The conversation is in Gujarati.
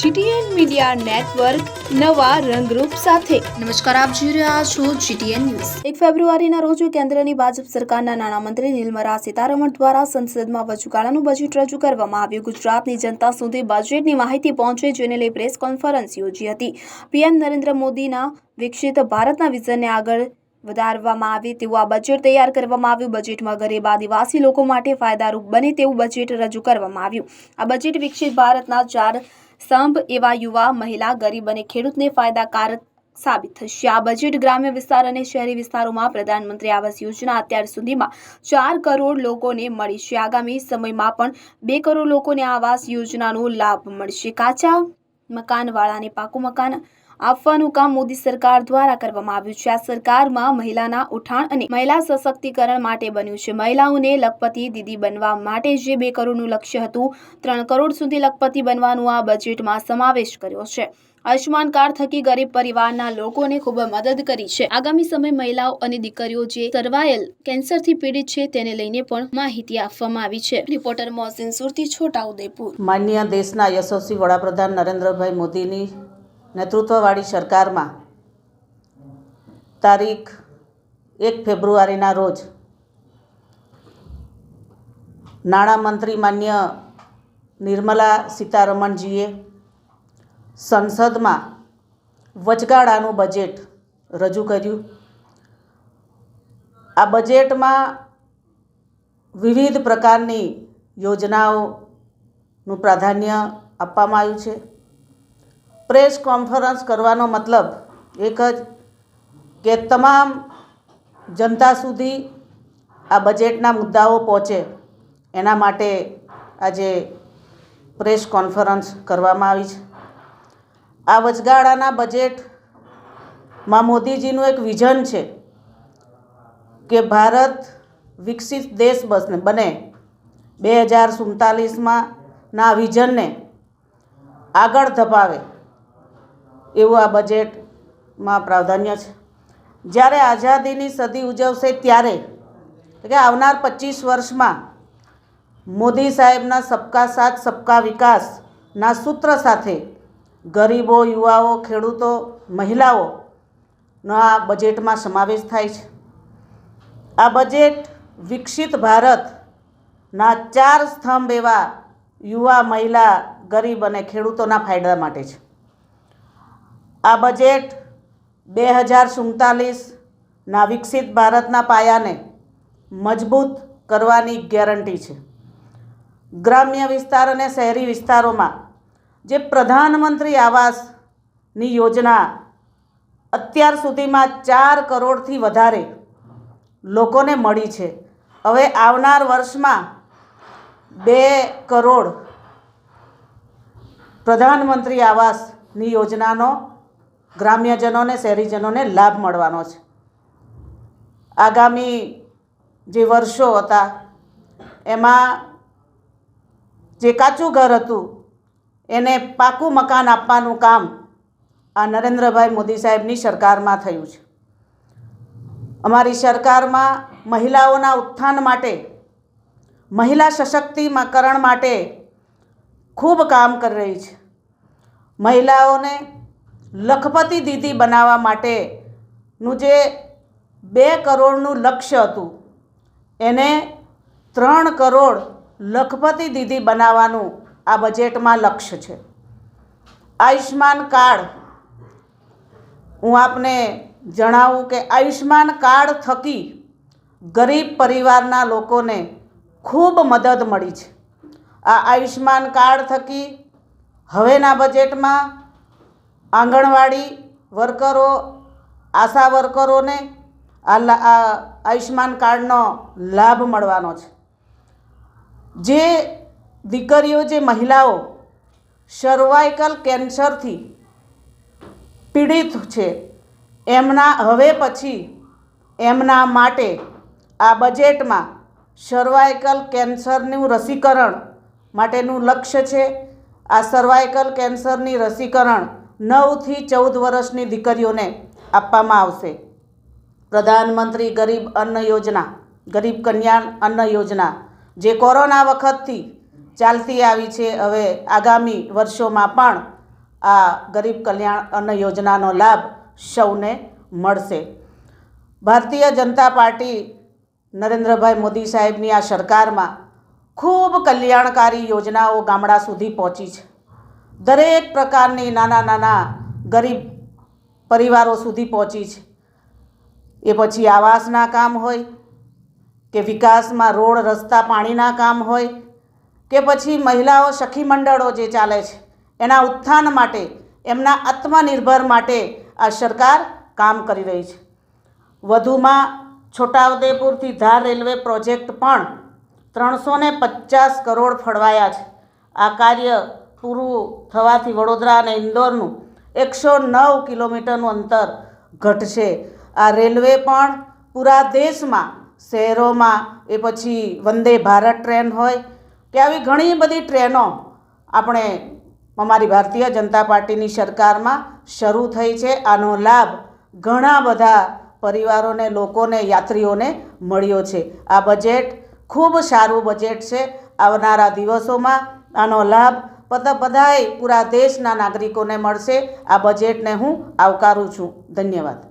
જીટીએન મીડિયા નેટવર્ક નવા રંગરૂપ સાથે. નમસ્કાર આપ જોઈ રહ્યા છો જીટીએન ન્યૂઝ. એક ફેબ્રુઆરીના રોજ કેન્દ્રની ભાજપ સરકારના નાણામંત્રી નિર્મલા સીતારમણ દ્વારા સંસદમાં વચગાળાનું બજેટ રજૂ કરવામાં આવ્યું. ગુજરાતની જનતા સુધી બજેટની માહિતી પહોંચે જેને લઈ પ્રેસ કોન્ફરન્સ યોજી હતી. પીએમ નરેન્દ્ર મોદીના વિકસિત ભારતના વિઝનને આગળ વધારવામાં આવે તેવું આ બજેટ તૈયાર કરવામાં આવ્યું. બજેટમાં ગરીબ આદિવાસી લોકો માટે ફાયદારૂપ બને તેવું બજેટ રજૂ કરવામાં આવ્યું. આ બજેટ વિકસિત ભારતના ચાર સ્તંભ એવા યુવા, મહિલા, ગરીબ અને ખેડૂતને ફાયદાકારક સાબિત થશે. આ બજેટ ગ્રામ્ય વિસ્તાર અને શહેરી વિસ્તારોમાં પ્રધાનમંત્રી આવાસ યોજના અત્યાર સુધીમાં ચાર કરોડ લોકોને મળી છે. આગામી સમયમાં પણ બે કરોડ લોકોને આવાસ યોજનાનો લાભ મળશે. કાચા મકાનવાળાને પાકું મકાન આપવાનું કામ મોદી સરકાર દ્વારા કરવામાં આવ્યું છે. આ સરકારમાં મહિલાના ઉઠાણ અને મહિલા સશક્તિકરણ માટે બન્યું છે. મહિલાઓને લખપતિ દીદી બનવા માટે જે બે કરોડનું લક્ષ્ય હતું, ત્રણ કરોડ સુધી લખપતિ બનવાનું આ બજેટમાં સમાવેશ કર્યો છે. આયુષ્માન કાર્ડ થકી ગરીબ પરિવારના લોકોને ખૂબ મદદ કરી છે. આગામી સમય મહિલાઓ અને દીકરીઓ જે સર્વાયલ કેન્સરથી પીડિત છે તેને લઈને પણ માહિતી આપવામાં આવી છે. રિપોર્ટર મોહસિન સુરતી છોટાઉદેપુર માન્ય દેશના યશસ્વી વડાપ્રધાન નરેન્દ્રભાઈ મોદીની નેતૃત્વવાળી સરકારમાં તારીખ એક ફેબ્રુઆરીના રોજ નાણામંત્રી માન્ય નિર્મલા સીતારમણજીએ સંસદમાં વચગાળાનું બજેટ રજૂ કર્યું. આ બજેટમાં વિવિધ પ્રકારની યોજનાઓનું પ્રાધાન્ય આપવામાં આવ્યું છે. પ્રેસ કોન્ફરન્સ કરવાનો મતલબ એક જ કે તમામ જનતા સુધી આ બજેટના મુદ્દાઓ પહોંચે. એના માટે આજે પ્રેસ કોન્ફરન્સ કરવામાં આવી છે. આ વચગાળાના બજેટમાં મોદીજીનું એક વિઝન છે કે ભારત વિકસિત દેશ બસને, બને. બે હજાર સુડતાલીસમાં ના વિઝનને આગળ ધપાવે. એવું આ બજેટમાં પ્રાધાન્ય છે. જ્યારે આઝાદીની સદી ઉજવશે ત્યારે કે આવનાર પચીસ વર્ષમાં મોદી સાહેબના સબકા સાથ, સબકા વિકાસના સૂત્ર સાથે ગરીબો, યુવાઓ, ખેડૂતો, મહિલાઓનો આ બજેટમાં સમાવેશ થાય છે. આ બજેટ વિકસિત ભારતના ચાર સ્તંભ એવા યુવા, મહિલા, ગરીબ અને ખેડૂતોના ફાયદા માટે છે. આ બજેટ બે હજાર સુડતાલીસના વિકસિત ભારતના પાયાને મજબૂત કરવાની ગેરંટી છે. ગ્રામ્ય વિસ્તાર અને શહેરી વિસ્તારોમાં જે પ્રધાનમંત્રી આવાસની યોજના અત્યાર સુધીમાં ચાર કરોડથી વધારે લોકોને મળી છે. હવે આવનાર વર્ષમાં બે કરોડ પ્રધાનમંત્રી આવાસની યોજનાનો ગ્રામ્યજનોને, શહેરીજનોને લાભ મળવાનો છે. આગામી જે વર્ષો હતા, એમાં જે કાચું ઘર હતું, એને પાકું મકાન આપવાનું કામ આ નરેન્દ્રભાઈ મોદી સાહેબની સરકારમાં થયું છે. અમારી સરકારમાં મહિલાઓના ઉત્થાન માટે, મહિલા સશક્તિકરણ માટે ખૂબ કામ કરી રહી છે. મહિલાઓને લખપતિ દીદી બનાવવા માટેનું જે બે કરોડનું લક્ષ્ય હતું, એને ત્રણ કરોડ લખપતિ દીદી બનાવવાનું આ બજેટમાં લક્ષ્ય છે. આયુષ્માન કાર્ડ, હું આપને જણાવું કે આયુષ્માન કાર્ડ થકી ગરીબ પરિવારના લોકોને ખૂબ મદદ મળી છે. આ આયુષ્માન કાર્ડ થકી હવેના બજેટમાં આંગણવાડી વર્કરો, આશા વર્કરોને આ લા- આ આયુષ્માન કાર્ડનો લાભ મળવાનો છે. જે દીકરીઓ, જે મહિલાઓ સર્વાઇકલ કેન્સરથી પીડિત છે, એમના હવે પછી એમના માટે આ બજેટમાં સર્વાઇકલ કેન્સરનું રસીકરણ માટેનું લક્ષ્ય છે. આ સર્વાઇકલ કેન્સરની રસીકરણ નવથી ચૌદ વર્ષની દીકરીઓને આપવામાં આવશે. પ્રધાનમંત્રી ગરીબ અન્ન યોજના, ગરીબ કલ્યાણ અન્ન યોજના, જે કોરોના વખતથી ચાલતી આવી છે, હવે આગામી વર્ષોમાં પણ આ ગરીબ કલ્યાણ અન્ન યોજનાનો લાભ સૌને મળશે. ભારતીય જનતા પાર્ટી નરેન્દ્રભાઈ મોદી સાહેબની આ સરકારમાં ખૂબ કલ્યાણકારી યોજનાઓ ગામડા સુધી પહોંચી છે. દરેક પ્રકારની નાના નાના ગરીબ પરિવારો સુધી પહોંચી છે. એ પછી આવાસના કામ હોય, કે વિકાસમાં રોડ, રસ્તા, પાણીના કામ હોય, કે પછી મહિલાઓ સખી મંડળો જે ચાલે છે, એના ઉત્થાન માટે, એમના આત્મનિર્ભર માટે આ સરકાર કામ કરી રહી છે. વધુમાં છોટાઉદેપુરથી ધાર રેલવે પ્રોજેક્ટ પણ ત્રણસો પચાસ કરોડ ફળવાયા છે. આ કાર્ય પૂરું થવાથી વડોદરા અને ઇન્દોરનું એકસો નવ કિલોમીટરનું અંતર ઘટશે. આ રેલવે પણ પૂરા દેશમાં, શહેરોમાં એ પછી વંદે ભારત ટ્રેન હોય કે આવી ઘણી બધી ટ્રેનો આપણે અમારી ભારતીય જનતા પાર્ટીની સરકારમાં શરૂ થઈ છે. આનો લાભ ઘણા બધા પરિવારોને, લોકોને, યાત્રીઓને મળ્યો છે. આ બજેટ ખૂબ સારું બજેટ છે. આવનારા દિવસોમાં આનો લાભ બધાય પૂરા દેશના નાગરિકોને મળશે. આ બજેટને હું આવકારું છું. ધન્યવાદ.